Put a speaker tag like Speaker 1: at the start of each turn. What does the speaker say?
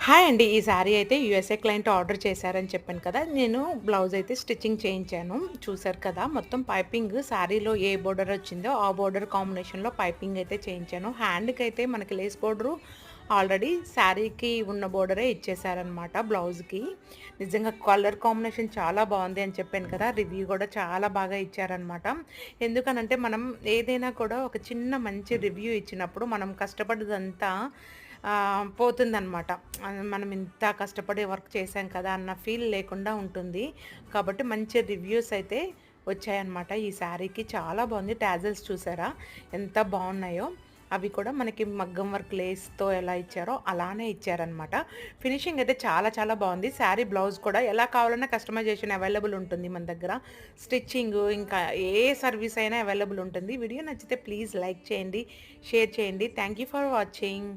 Speaker 1: Hi అండి. ఈ శారీ అయితే యూఎస్ఏ క్లయింట్ ఆర్డర్ చేశారని చెప్పాను కదా! నేను బ్లౌజ్ అయితే స్టిచ్చింగ్ చేయించాను. చూసారు కదా! మొత్తం పైపింగ్ శారీలో ఏ బోర్డర్ వచ్చిందో ఆ బోర్డర్ కాంబినేషన్‌లో పైపింగ్ అయితే చేయించాను. హ్యాండ్కి అయితే మనకి లేస్ బోర్డరు ఆల్రెడీ శారీకి ఉన్న బోర్డరే ఇచ్చేసారనమాట బ్లౌజ్‌కి. నిజంగా కలర్ కాంబినేషన్ చాలా బాగుంది అని చెప్పాను కదా! రివ్యూ కూడా చాలా బాగా ఇచ్చారనమాట. ఎందుకనంటే మనం ఏదైనా కూడా ఒక చిన్న మంచి రివ్యూ ఇచ్చినప్పుడు మనం కష్టపడ్డదంతా పోతుందనమాట. మనం ఇంత కష్టపడి వర్క్ చేశాం కదా! అన్న ఫీల్ లేకుండా ఉంటుంది. కాబట్టి మంచి రివ్యూస్ అయితే వచ్చాయన్నమాట ఈ శారీకి. చాలా బాగుంది ట్యాజల్స్ చూసారా? ఎంత బాగున్నాయో అవి కూడా మనకి మగ్గం వర్క్ లేస్‌తో ఎలా ఇచ్చారో అలానే ఇచ్చారనమాట. ఫినిషింగ్ అయితే చాలా చాలా బాగుంది శారీ బ్లౌజ్ కూడా ఎలా కావాలన్నా కస్టమైజేషన్ అవైలబుల్ ఉంటుంది మన దగ్గర. స్టిచ్చింగు ఇంకా ఏ సర్వీస్ అయినా అవైలబుల్ ఉంటుంది. వీడియో నచ్చితే ప్లీజ్ లైక్ చేయండి, షేర్ చేయండి. Thank you for watching.